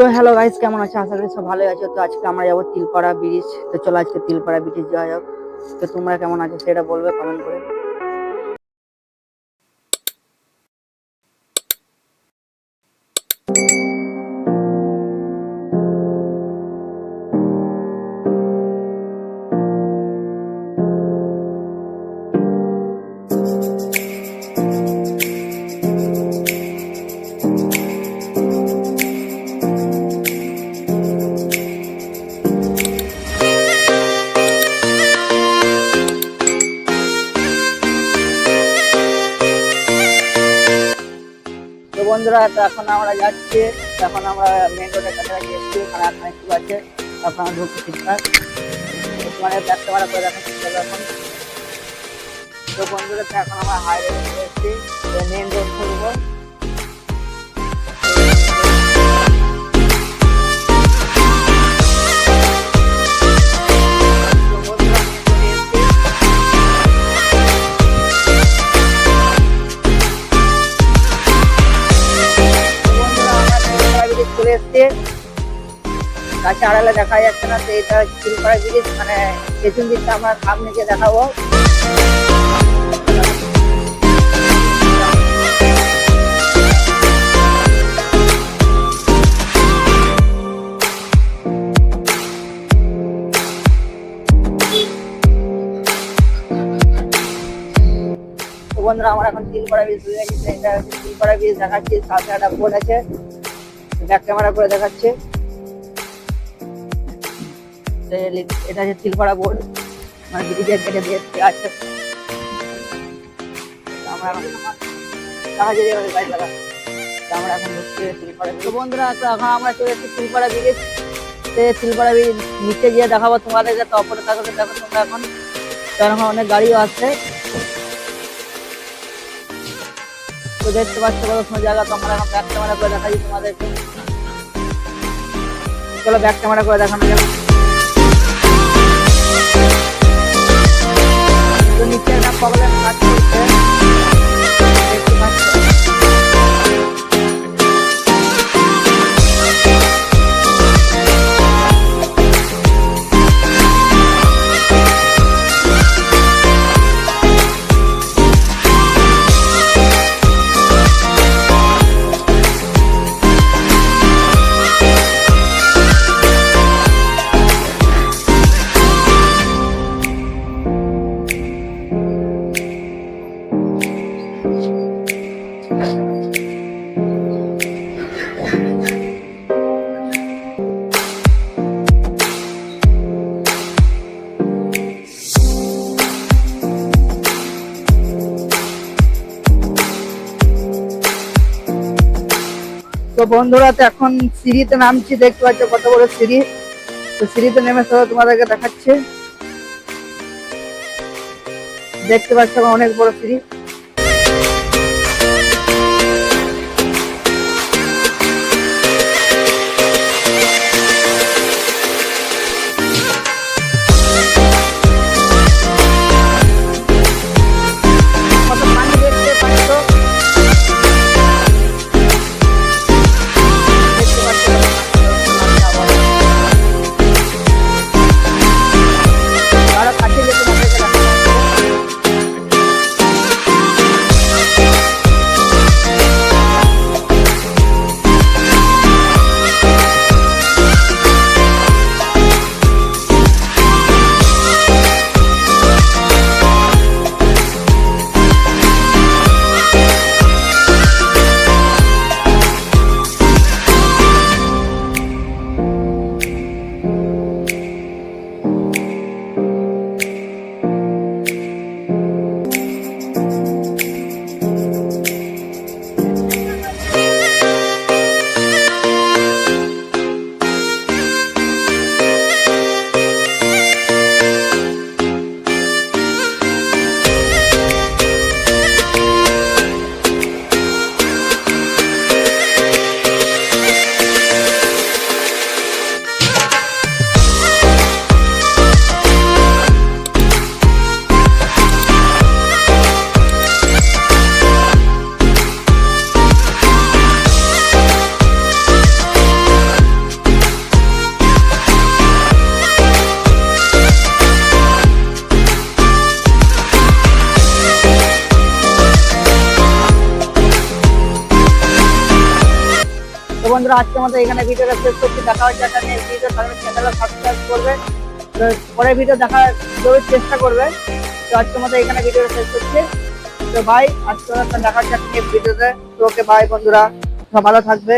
তো hello guys কেমন আছে? আশা করি সব ভালোই আছো। তো আজকে আমরা যাব তিলপাড়া ব্রিজ তো চলো আজকে তিলপাড়া ব্রিজ যাওয়া যাক। তো তোমরা কেমন আছো সেটা বলবে কমেন্ট করে। বন্ধুরা, তো এখন আমরা যাচ্ছি। এখন আমরা মেন রোডের কাছাকাছি এসেছি, এখানে এখন একটু আছে। এখন ঢুকছি ঠিকঠাক মানে ব্যবসা ক্যামেরা করে চলো এখন। তো বন্ধুরা এখন আমরা হাই রোড এসেছি। মেন রোড ঘুরবো চলে এসছি। কাছে আড়ালে দেখা যাচ্ছে না, তো এটা তিলপাড়া ব্রিজ মানে পেছন দিকটা আমরা সামনে গিয়ে দেখাবো। বন্ধুরা, আমরা এখন তিলপাড়া ব্রিজ হয়ে গেছি। এটা তিলপাড়া ব্রিজ দেখাচ্ছি, সাথে একটা বোর্ড আছে। ব্যাক ক্যামেরা করে দেখাচ্ছে। এটা হচ্ছে তিলপাড়া বোর্ড মানে কেটে দিয়ে আছে আমরা এখন আমরা নিচে গিয়ে দেখাবো তোমাদেরকে তো অপরে থাকবে দেখো তোমরা এখন। এখন অনেক গাড়িও আসছে। তো দেখতে পাচ্ছ সুন্দর জায়গা, তো আমরা এখন ব্যাক ক্যামেরা করে দেখাই তোমাদেরকে। চলো ব্যাক ক্যামেরা করে দেখানো যাবে নিচে একটা প্রবলেম কাজ করছে তো বন্ধুরা, তো এখন সিঁড়িতে নামছি, দেখতে পাচ্ছ কত বড় সিঁড়ি। তো সিঁড়িতে নেমে সব তোমাদেরকে দেখাচ্ছে। দেখতে পাচ্ছ অনেক বড় সিঁড়ি। বন্ধুরা, আজকে আমাদের এখানে ভিডিওটা শেষ করছি। দেখা হচ্ছে একটা নেক্সট ভিডিও তাহলে চ্যানেলটা সাবস্ক্রাইব করবে। পরের ভিডিও দেখার জরুর চেষ্টা করবে। তো আজকে আমাদের এখানে ভিডিওটা শেষ করছি। তো ভাই, আজকে দেখা হচ্ছে একটা নেক্সট ভিডিওতে তো। ওকে ভাই বন্ধুরা। ভালো থাকবে।